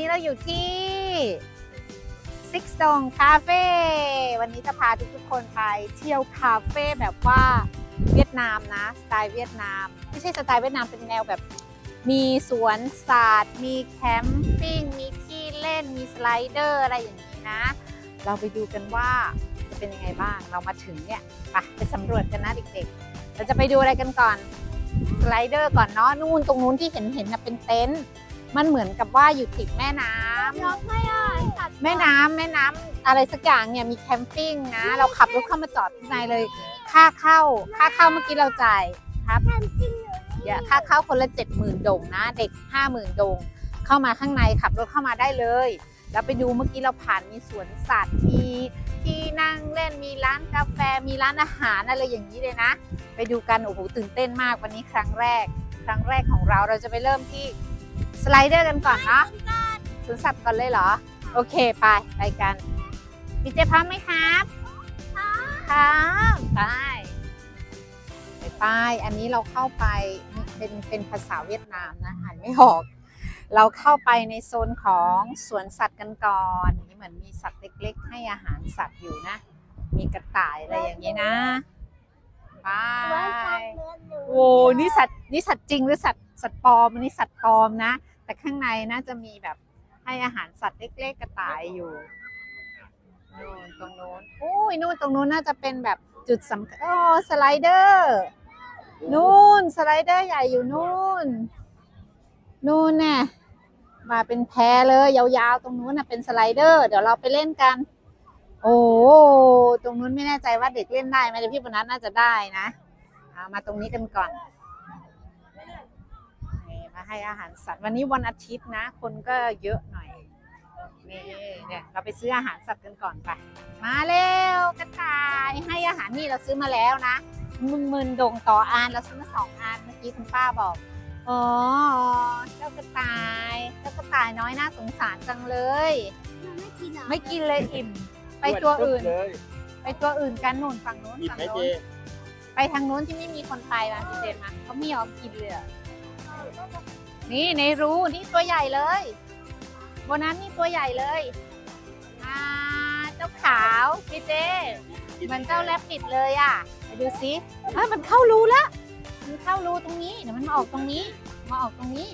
นี้เราอยู่ที่ซิกซองคาเฟ่วันนี้จะพาทุกๆคนไปเที่ยวคาเฟ่แบบว่าเวียดนามนะ สไตล์เวียดนาม ไม่ใช่สไตล์เวียดนามเป็นแนวแบบ มีสวนสัตว์มีแคมปิ้ง มีที่เล่น มีสไลเดอร์อะไรอย่างนี้นะ เราไปดูกันว่าจะเป็นยังไงบ้าง เรามาถึงเนี่ยไปไปสำรวจกันนะเด็กๆ เราจะไปดูอะไรกันก่อน สไลเดอร์ก่อนเนาะ นู่นตรงนู้นที่เห็นเห็นนะเป็นเต็นท์ มันเหมือนกับว่าอยู่ติดแม่น้ำร้องไม่ได้สัตว์แม่น้ำแม่น้ำอะไรสักอย่างเนี่ยมีแคมปิ้งนะ เราขับรถเข้ามาจอดข้างในเลย ค่าเข้า ค่าเข้าเมื่อกี้เราจ่ายครับแคมปิ้งอยู่เดี๋ยวค่าเข้าคนละเจ็ดหมื่นดงนะ เด็กห้าหมื่นดง เข้ามาข้างในขับรถเข้ามาได้เลย แล้วไปดูเมื่อกี้เราผ่านมีสวนสัตว์มีที่นั่งเล่นมีร้านกาแฟมีร้านอาหารอะไรอย่างนี้เลยนะ ไปดูกันโอ้โหตื่นเต้นมากวันนี้ครั้งแรก ครั้งแรกของเราเราจะไปเริ่มที่ สไลเดอร์กันก่อนเนาะสวนสัตว์ก่อนเลยเหรอ โอเคไปไปกันพี่เจพร้อมไหมครับครับไปไปไปอันนี้เราเข้าไปเป็นเป็นภาษาเวียดนามนะอ่านไม่ออก เราเข้าไปในโซนของสวนสัตว์กันก่อนนี่เหมือนมีสัตว์เล็ก ๆ ให้อาหารสัตว์อยู่นะ มีกระต่ายอะไรอย่างนี้นะไปสวนสัตว์เนื้อหนูโอ้นี่สัตว์นี่สัตว์จริงหรือสัตว์ สัตว์ปลอมอันนี้สัตว์ปลอมนะ แต่ข้างในน่าจะมีแบบให้อาหารสัตว์เล็กๆกระต่ายอยู่นู่นตรงนู้นอุ้ยนู่นตรงนู้นน่าจะเป็นแบบจุดสำคัญโอ้สไลเดอร์นู่นสไลเดอร์ใหญ่อยู่นู่นนู่นเนี่ยมาเป็นแพเลยยาวๆ ตรงนู้นน่ะเป็นสไลเดอร์ เดี๋ยวเราไปเล่นกัน โอ้ตรงนู้นไม่แน่ใจว่าเด็กเล่นได้ไหมแต่พี่ปนัทน่าจะได้นะเอามาตรงนี้กันก่อน ให้อาหารสัตว์ วันนี้วันอาทิตย์นะ คนก็เยอะหน่อยนี่เนี่ยเราไปซื้ออาหารสัตว์กันก่อนไป มาเร็วกระต่ายให้อาหารนี่เราซื้อมาแล้วนะหมื่นหมื่นดงต่ออันเราซื้อมาสองอันเมื่อกี้คุณป้าบอกอ๋อเจ้ากระต่ายเจ้ากระต่ายน้อยน่าสงสารจังเลยมันไม่กินเหรอไม่กินเลยอิ่ม ไปตัวอื่นเลยไปตัวอื่นกันนู่นฝั่งนู้นหยิบฝั่งไหมนู้เจนไปทางนู้นที่ไม่มีคนไปมาพี่เจนมาเขาไม่ยอมกินเลยอะ นี่ในรูนี่ตัวใหญ่เลยบนนั้นนี่ตัวใหญ่เลยอ่าเจ้าขาวพี่เจเหมันเจ้าแรปปิดเลยอะไปดูสิเอ้ยมันเข้ารูแล้วมันเข้ารูตรงนี้เดี๋ยวมันมาออกตรงนี้ มาออกตรงนี้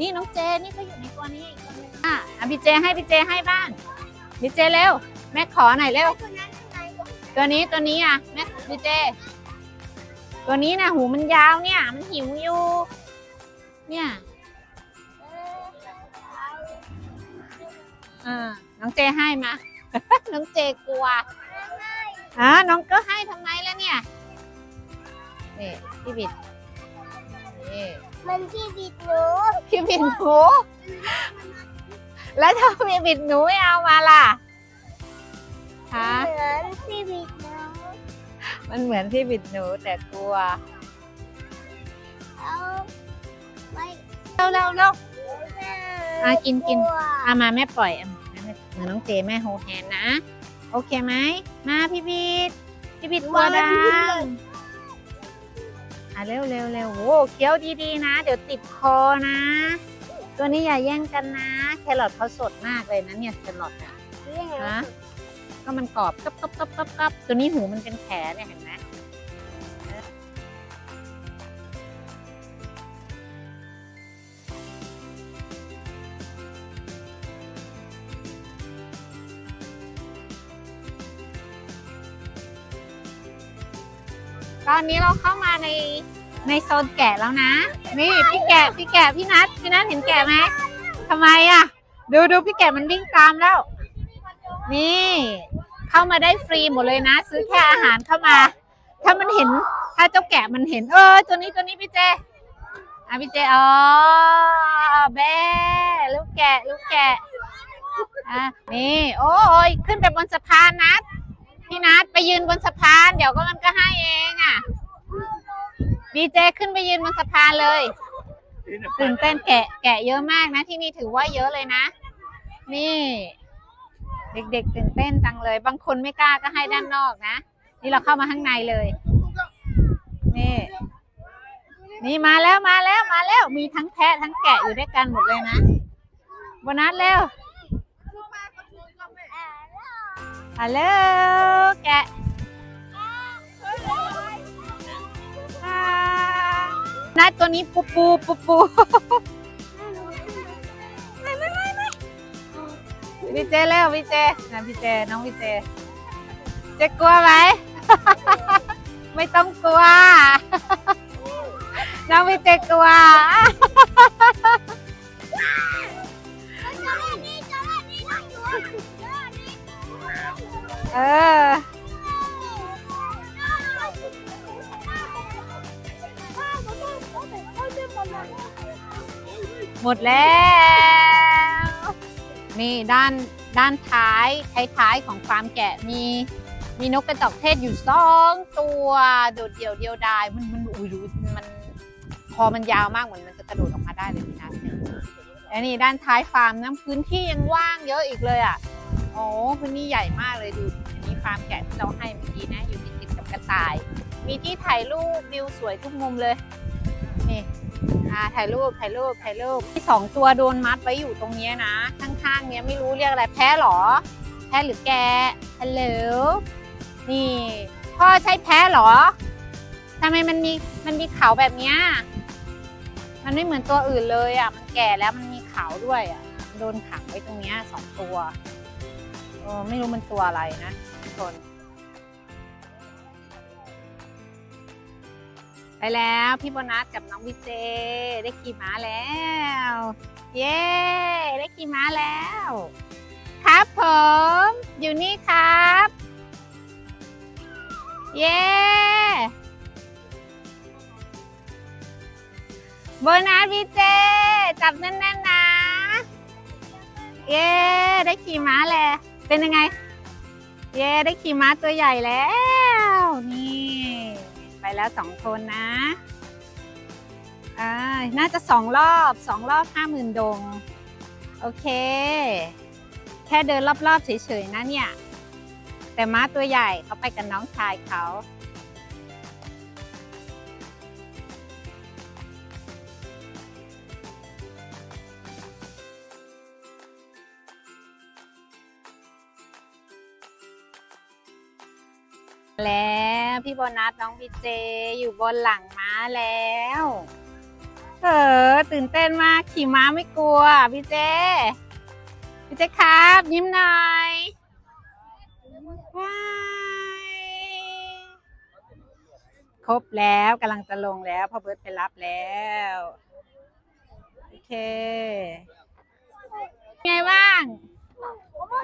นี่น้องเจนี่ก็อยู่ในตัวนี้อีกตัวนึงอะอะพี่เจให้พี่เจให้บ้างพี่เจเร็วแม่ขอหน่อยเร็วตัวนี้ตัวนี้อะแม่ดีเจ ตัวนี้นะหูมันยาวเนี่ย มันหิวอยู่ เนี่ย อ่าน้องเจให้มา น้องเจกลัวอ่าน้องก็ให้ทำไมล่ะเนี่ยนี่พี่บิดนี่มันที่บิดหนูพี่บิดหนูแล้วถ้าพี่บิดหนูไม่เอามาล่ะฮะเหมือนที่บิดหนูมันเหมือนพี่บิดหนูแต่กลัวเอาไม่เร็วเร็วเร็วแม่อะกินกินลัวอามาแม่ปล่อยอะ แม่เหมือนน้องเจแม่โฮแฮนนะ โอเคไหม มาพี่บิดพี่บิดตัวดำอะเร็วเร็วเร็วโอ้เคี้ยวดีๆนะ เดี๋ยวติดคอนะ ตัวนี้อย่าแย่งกันนะ แครอทเขาสดมากเลยนะเนี่ยแครอทอะยังไงฮะก็มันกรอบกับกับกับกับกับตัวนี้หูมันเป็นแผลเนี่ยเห็นไหม ตอนนี้เราเข้ามาในในโซนแกะแล้วนะ นี่พี่แกะพี่แกะพี่นัทพี่นัทเห็นแกะไหมทำไมอะ ดูดูพี่แกะมันวิ่งตามแล้ว นี่ เข้ามาได้ฟรีหมดเลยนะ ซื้อแค่อาหารเข้ามา ถ้ามันเห็นถ้าเจ้าแกะมันเห็น เออตัวนี้ตัวนี้พี่เจอะพี่เจอ๋อแบ่ลูกแกะลูกแกะอะนี่ โอ้ยขึ้นไปบนสะพานนัด พี่นัดไปยืนบนสะพาน เดี๋ยวก็มันก็ให้เองอะ ดีเจขึ้นไปยืนบนสะพานเลยตื่นเต้นแกะแกะเยอะมากนะที่นี่ถือว่าเยอะเลยนะ นี่ เด็กๆตื่นเต้นจังเลย บางคนไม่กล้าก็ให้ด้านนอกนะ นี่เราเข้ามาข้างในเลย นี่ นี่มาแล้วมาแล้วมาแล้ว มีทั้งแพะทั้งแกะอยู่ด้วยกันหมดเลยนะโบนัสเร็ว ฮัลโหลแกะอ่านัดตัวนี้ปูปูปูปูพี่เจเร็วพี่เจนะพี่เจน้องพี่เจเจะกลัวไหมไม่ต้องกลัว น้องพี่เจกลัว เออ หมดแล้ว นี่ด้านด้านท้ายท้ายท้ายของฟาร์มแกะมีมีนกกระจอกเทศอยู่สองตัวโดดเดี่ยวเดียวดายมันมันอุ้ยมันคอมันยาวมากเหมือนมันจะกระโดดออกมาได้เลยพี่นัทและนี่ด้านท้ายฟาร์มน้ำพื้นที่ยังว่างเยอะอีกเลยอะ โอ้พื้นที่ใหญ่มากเลยดู ฟาร์มแกะที่เราให้เมื่อกี้นะ อยู่ติดติดกับกระต่าย มีที่ถ่ายรูปวิวสวยทุกมุมเลย นี่อ่าถ่ายรูปถ่ายรูปถ่ายรูปที่สองตัวโดนมัดไว้อยู่ตรงเนี้ยนะ ข้างๆเนี้ยไม่รู้เรียกอะไรแพ้หรอ แพ้หรือแกฮัลโหลนี่พ่อใช่แพ้หรอทำไมมันมีมันมีเขาแบบเนี้ยมันไม่เหมือนตัวอื่นเลยอะ มันแก่แล้วมันมีเขาด้วยอะ โดนขังไว้ตรงเนี้ยสองตัวเออไม่รู้มันตัวอะไรนะ ทุกคนไปแล้วพี่โบนัสกับน้องวิเจ ได้ขี่ม้าแล้ว เย้ ได้ขี่ม้าแล้ว ครับผม อยู่นี่ครับ เย้โบนัสวิเจ จับแน่นๆนะ เย้ ได้ขี่ม้าแล้ว เป็นยังไง เย้ได้ขี่ม้าตัวใหญ่แล้ว นี่ ไปแล้วสองคนนะอ่าน่าจะสองรอบสองรอบห้าหมื่นดง โอเค แค่เดินรอบๆเฉยๆนะเนี่ย แต่ม้าตัวใหญ่เขาไปกับน้องชายเขา แล้วพี่โบนัสน้องพีเจอยู่บนหลังม้าแล้ว เออตื่นเต้นมากขี่ม้าไม่กลัวพี่เจ พี่เจครับ ยิ้มหน่อยว้ายครบแล้วกำลังจะลงแล้วพ่อเบิร์ตไปรับแล้วโอเคไงบ้าง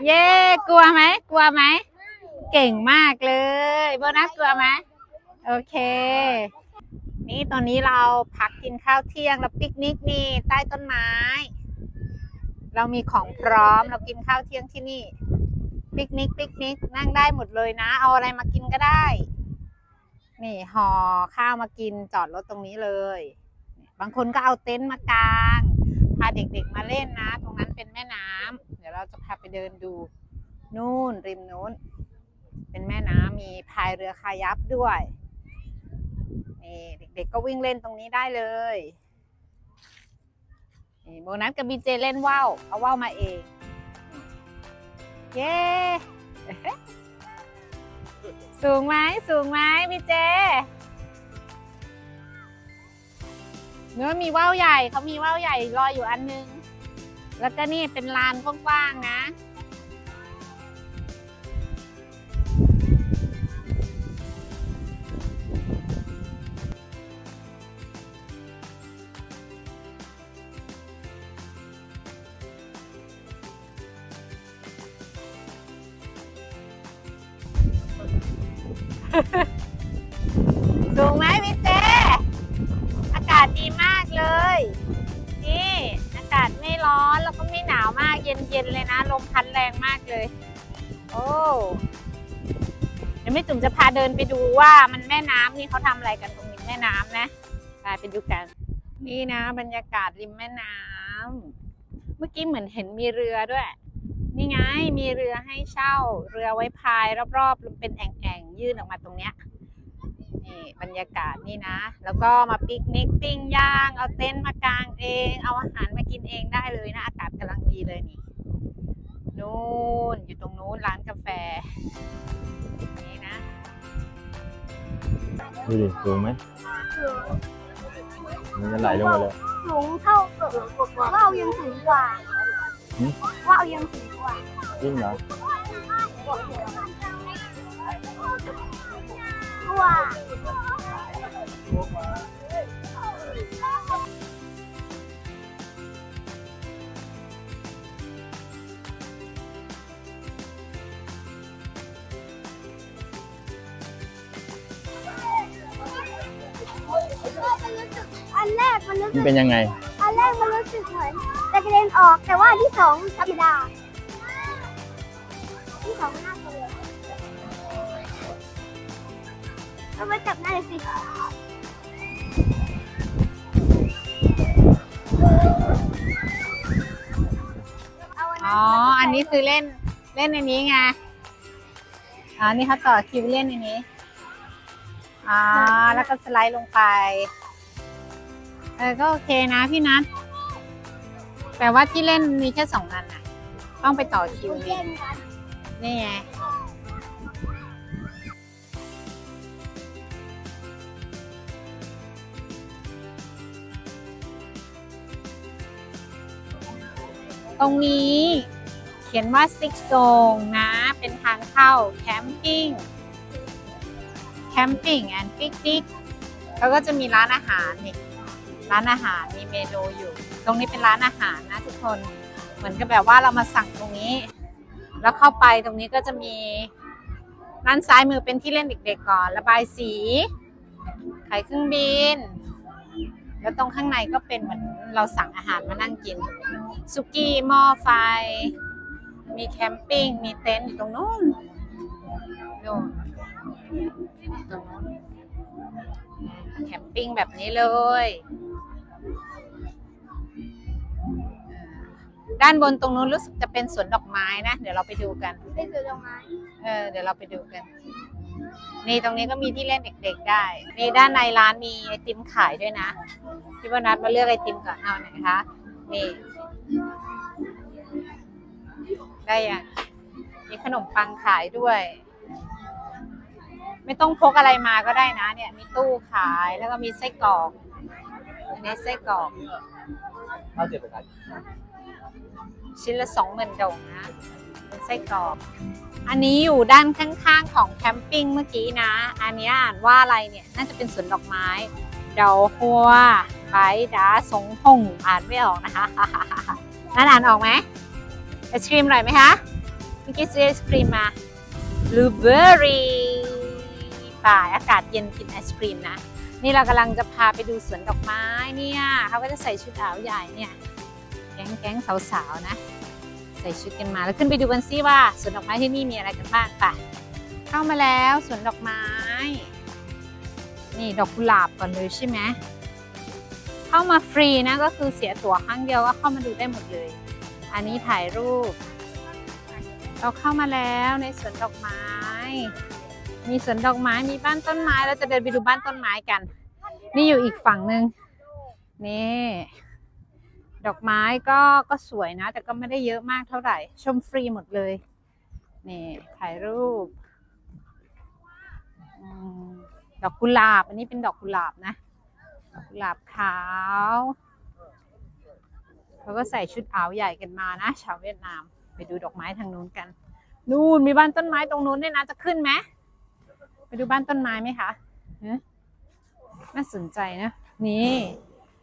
เย้กลัวไหมกลัวไหม เก่งมากเลยโบนัสกลัวไหมโอเค นี่ตอนนี้เราพักกินข้าวเที่ยงแล้วปิกนิกนี่ใต้ต้นไม้ เรามีของพร้อมเรากินข้าวเที่ยงที่นี่ปิกนิกปิกนิกนั่งได้หมดเลยนะ เอาอะไรมากินก็ได้ นี่ห่อข้าวมากินจอดรถตรงนี้เลย บางคนก็เอาเต็นท์มากางพาเด็กๆมาเล่นนะ ตรงนั้นเป็นแม่น้ำเดี๋ยวเราจะพาไปเดินดู นู่นริมนู้น เป็นแม่น้ำมีพายเรือคายักด้วยนี่เด็กๆก็วิ่งเล่นตรงนี้ได้เลยนี่โบนัสกับบีเจเล่นว่าวเอาว่าวมาเอง เย้สูงไหมสูงไหมบีเจ เนื้อมีว่าวใหญ่เขามีว่าวใหญ่ลอยอยู่อันนึง แล้วก็นี่เป็นลานกว้างๆนะ สูงไหมพี่เจอากาศดีมากเลย นี่อากาศไม่ร้อนแล้วก็ไม่หนาวมากเย็นๆเลยนะ ลมพัดแรงมากเลย โอ้เดี๋ยวแม่จุ๋มจะพาเดินไปดูว่ามันแม่น้ำนี่เขาทำอะไรกันตรงริมแม่น้ำนะไปไปดูกัน นี่นะ บรรยากาศริมแม่น้ำเมื่อกี้เหมือนเห็นมีเรือด้วย นี่ไงมีเรือให้เช่า เรือไว้พายรอบๆเป็นแอ่งๆ ยื่นออกมาตรงเนี้ยนี่บรรยากาศนี่นะ แล้วก็มาปิกนิกปิ้งย่าง เอาเต็นท์มากางเอง เอาอาหารมากินเองได้เลยนะ อากาศกำลังดีเลยนี่นู่นอยู่ตรงนู้นร้านกาแฟนี่นะดูดิสูงไหมมันจะไหลลงมาเลย สูงเท่ากับว่าวยังสูงกว่า หืมว่าวยังสูงกว่าจริงเหรอว้าอันแรกมันรู้มันสึกเป็นยังไง อันแรกมันรู้สึกเหมือน จะกระเด็นออกแต่ว่าที่สองธรรมดา ที่สองน่ากลัวเอามาจับหน้าเลยสิอ๋อ อันนี้คือเล่นเล่นในนี้ไงอ๋อนี่เขาต่อคิวเล่นในนี้อ๋อแล้วก็สไลด์ลงไป เออก็โอเคนะพี่นัท แต่ว่าที่เล่นมีแค่สองอันน่ะต้องไปต่อคิวเล่นนี่ไงตรงนี้เขียนว่าซิกโซงนะ เป็นทางเข้าแคมปิ้ง แคมปิ้งแอนด์ปิกนิกแล้วก็จะมีร้านอาหารนี่ร้านอาหารมีเมนูอยู่ ตรงนี้เป็นร้านอาหาร นะทุกคนเหมือนกับแบบว่าเรามาสั่งตรงนี้ แล้วเข้าไปตรงนี้ก็จะมีด้านซ้ายมือเป็นที่เล่นเด็กๆก่อน ระบายสีขายเครื่องบิน แล้วตรงข้างในก็เป็นเหมือนเราสั่งอาหารมานั่งกินสุกี้หม้อไฟ มีแคมปิ้ง มีเต็นท์อยู่ตรงนู้นนู่นตรงนู้นแคมปิ้งแบบนี้เลย ด้านบนตรงนู้นรู้สึกจะเป็นสวนดอกไม้นะ เดี๋ยวเราไปดูกัน เป็นสวนดอกไม้เออเดี๋ยวเราไปดูกัน นี่ตรงนี้ก็มีที่เล่นเด็กๆได้ นี่ด้านในร้านมีไอติมขายด้วยนะพี่วนัทมาเลือกไอติมก่อนเอาไหนคะ นี่ ได้ยังมีขนมปังขายด้วย ไม่ต้องพกอะไรมาก็ได้นะ เนี่ย มีตู้ขายแล้วก็มีไส้กรอกอันนี้ไส้กรอกชิ้นละสองหมื่ นดงนะเป็นไส้กรอกอันนี้อยู่ด้านข้างๆของแคมปิ้งเมื่อกี้นะ อันนี้อ่านว่าอะไรเนี่ย น่าจะเป็นสวนดอกไม้เดาหัวไบดาสงหงอ่านไม่ออกนะคะนั่นอ่านออกไหมไอศครีมอร่อยไหมคะเมื่อกี้ซื้อไอศครีมมาบลูเบอร์รี่ป่าอากาศเย็นกินไอศครีมนะ นี่เรากำลังจะพาไปดูสวนดอกไม้เนี่ยเขาก็จะใส่ชุดอาวใหญ่เนี่ย แก๊งแก๊งสาวๆนะ ใส่ชุดกันมาแล้วขึ้นไปดูกันซิว่าสวนดอกไม้ที่นี่มีอะไรกันบ้างไปเข้ามาแล้วสวนดอกไม้ นี่ดอกกุหลาบก่อนเลยใช่ไหมเข้ามาฟรีนะก็คือเสียตั๋วครั้งเดียวก็เข้ามาดูได้หมดเลย อันนี้ถ่ายรูป เราเข้ามาแล้วในสวนดอกไม้ มีสวนดอกไม้มีบ้านต้นไม้เราจะเดินไปดูบ้านต้นไม้กัน นี่อยู่อีกฝั่งหนึ่งนี่ ดอกไม้ก็ก็สวยนะ แต่ก็ไม่ได้เยอะมากเท่าไหร่ ชมฟรีหมดเลย นี่ถ่ายรูปอดอกกุหลาบ อันนี้เป็นดอกกุหลาบนะดอกกุหลาบขาวเขาก็ใส่ชุดอาวใหญ่กันมานะ ชาวเวียดนาม ไปดูดอกไม้ทางนู้นกัน นู่นมีบ้านต้นไม้ตรงนู้นด้วยนะจะขึ้นไหมไปดูบ้านต้นไม้ไหมคะฮะน่าสนใจนะ นี่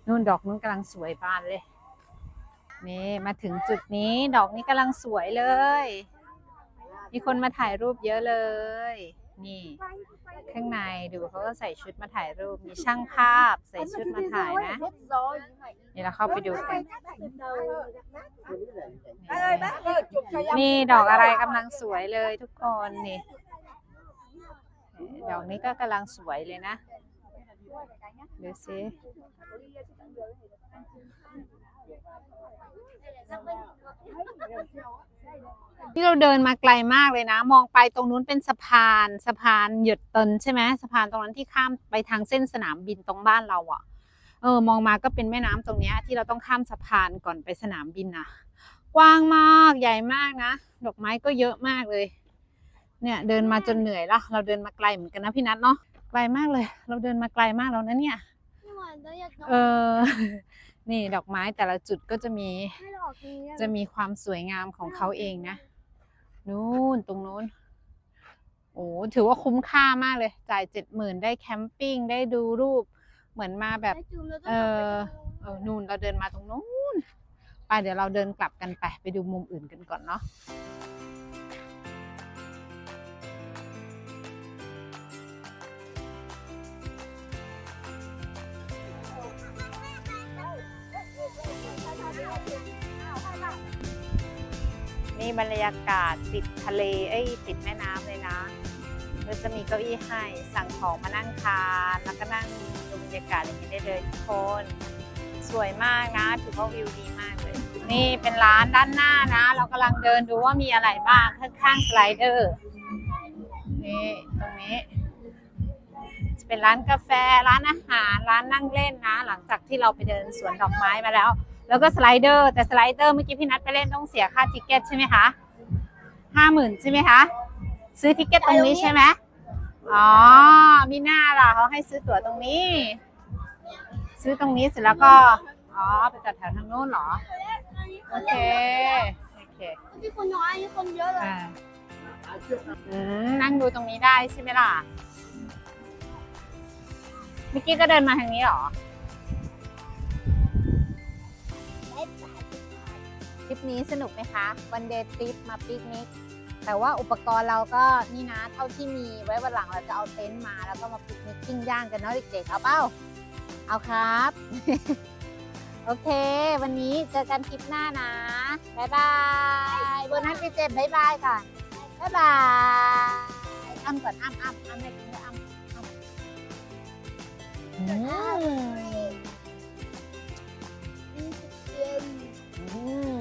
นู่นดอกนู้นกำลังสวยบานเลย นี่มาถึงจุดนี้ดอกนี้กำลังสวยเลย มีคนมาถ่ายรูปเยอะเลย นี่ ข้างในดูเขาก็ใส่ชุดมาถ่ายรูป มีช่างภาพใส่ชุดมาถ่ายนะเดี๋ยวเราเข้าไปดูกัน นี่ดอกอะไรกำลังสวยเลยทุกคนนี่ดอกนี้ก็กำลังสวยเลยนะดูสิ นี่เราเดินมาไกลมากเลยนะ มองไปตรงนู้นเป็นสะพานสะพานหยดเตินใช่ไหมสะพานตรงนั้นที่ข้ามไปทางเส้นสนามบินตรงบ้านเราอะเออ มองมาก็เป็นแม่น้ำตรงเนี้ย ที่เราต้องข้ามสะพานก่อนไปสนามบินนะกว้างมากใหญ่มากนะดอกไม้ก็เยอะมากเลย เนี่ยเดินมาจนเหนื่อยละเราเดินมาไกลเหมือนกันนะพี่นัทเนาะไกลมากเลย เราเดินมาไกลมากแล้วนะเนี่ยไม่ไหวแล้วอยากนอนเออ นี่ดอกไม้แต่ละจุดก็จะมีให้เราออกตรงนี้ได้ไหมจะมีความสวยงามของเขาเองนะนู่นตรงนู้นโอ้ถือว่าคุ้มค่ามากเลย จ่ายเจ็ดหมื่นได้แคมปิ้งได้ดูรูป เหมือนมาแบบได้จูงแล้วก็เออกลับไปเออนู่นเราเดินมาตรงนู้นไปเดี๋ยวเราเดินกลับกันไป ไปดูมุมอื่นกันก่อนเนาะ นี่บรรยากาศติดทะเล เอ้ยติดแม่น้ำเลยนะก็จะมีเก้าอี้ให้สั่งของมานั่งทานแล้วก็นั่งดูบรรยากาศอย่างนี้ได้เลยทุกคน สวยมากนะถือว่าวิวดีมากเลย นี่เป็นร้านด้านหน้านะ เรากำลังเดินดูว่ามีอะไรบ้างข้างๆสไลเดอร์นี่ตรงนี้จะเป็นร้านกาแฟร้านอาหารร้านนั่งเล่นนะ หลังจากที่เราไปเดินสวนดอกไม้มาแล้ว แล้วก็สไลเดอร์แต่สไลเดอร์เมื่อกี้พี่นัทไปเล่นต้องเสียค่าทิเก็ตใช่ไหมคะห้าหมื่นใช่ไหมคะ ซื้อทิเก็ตตรงนี้ใช่ไหมอ๋อมีหน้าล่ะเขาให้ซื้อตั๋วตรงนี้ ซื้อตรงนี้เสร็จแล้วก็อ๋อไปจัดแถวทางโน้นเหรอโอเคโอเคที่คนน้อยอันนี้คนเยอะเลยอ่าอืมนั่งดูตรงนี้ได้ใช่ไหมล่ะเมื่อกี้ก็เดินมาทางนี้เหรอ ทริปนี้สนุกไหมคะวันเดย์ทริปมาปิกนิกแต่ว่าอุปกรณ์เราก็นี่นะเท่าที่มีไว้วันหลังเราจะเอาเต็นท์มาแล้วก็มาปิกนิกปิ้งย่างกันเนาะเด็กๆเอาเป้าเอาครับ โอเค วันนี้เจอกันคลิปหน้านะบ๊ายบายโบนัสไปเจ็บบ๊ายบายก่อนบ๊ายบายอ้ำก่อนอ้ำอ้ำอ้ำเล็กน้อยอ้ำอ้ำอืม